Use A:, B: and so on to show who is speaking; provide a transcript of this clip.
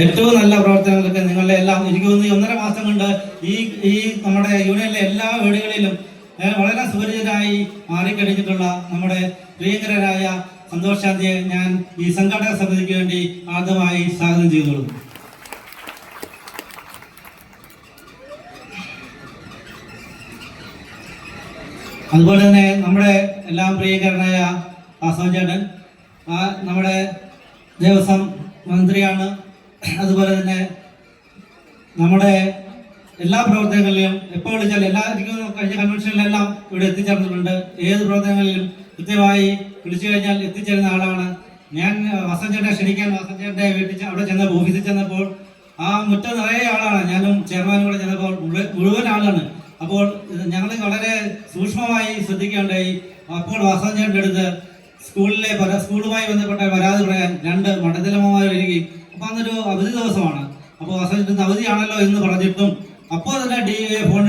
A: ഏറ്റവും നല്ല പ്രവർത്തനങ്ങൾക്ക് നിങ്ങളുടെ എല്ലാം എനിക്ക് തോന്നുന്നു ഒന്നര മാസം കൊണ്ട് ഈ ഈ നമ്മുടെ യൂണിയനിലെ എല്ലാ വീടുകളിലും വളരെ സുപരിചിതരായി മാറിക്കഴിഞ്ഞിട്ടുള്ള നമ്മുടെ പ്രിയങ്കരായ സന്തോഷ് ശാന്തിയെ ഞാൻ ഈ സംഘാടക സമിതിക്ക് വേണ്ടി ആദ്യമായി സ്വാഗതം ചെയ്തോളും അതുപോലെ തന്നെ നമ്മുടെ എല്ലാം പ്രിയങ്കരനായ വാസവൻ ആ നമ്മുടെ ദേവസ്വം മന്ത്രിയാണ്. അതുപോലെ തന്നെ നമ്മുടെ എല്ലാ പ്രവർത്തനങ്ങളിലും എപ്പോൾ വിളിച്ചാലും എല്ലാ കഴിഞ്ഞ കൺവെൻഷനിലെല്ലാം ഇവിടെ എത്തിച്ചേർന്നിട്ടുണ്ട്. ഏത് പ്രവർത്തനങ്ങളിലും കൃത്യമായി വിളിച്ചു കഴിഞ്ഞാൽ എത്തിച്ചേരുന്ന ആളാണ്. ഞാൻ വസൻ ചേട്ടനെ ക്ഷണിക്കാൻ വസൻ വീട്ടിൽ അവിടെ ചെന്നപ്പോൾ ഓഫീസിൽ ചെന്നപ്പോൾ ആ മുറ്റം നിറയെ ആളാണ്. ഞാനും ചെയർമാനും കൂടെ ചെന്നപ്പോൾ മുഴുവൻ ആളാണ്. അപ്പോൾ ഞങ്ങൾ വളരെ സൂക്ഷ്മമായി ശ്രദ്ധിക്കേണ്ടായി അപ്പോൾ വസഞ്ചേട്ടന്റെ അടുത്ത് സ്കൂളിലെ സ്കൂളുമായി ബന്ധപ്പെട്ട പരാതി പറയാൻ രണ്ട് മണ്ഡലമാർ വരികയും അന്നൊരു അവധി ദിവസമാണ്. അപ്പോൾ ചേട്ടൻ അവധിയാണല്ലോ എന്ന് പറഞ്ഞിട്ടും അപ്പോൾ തന്നെ ഡി ഫോൺ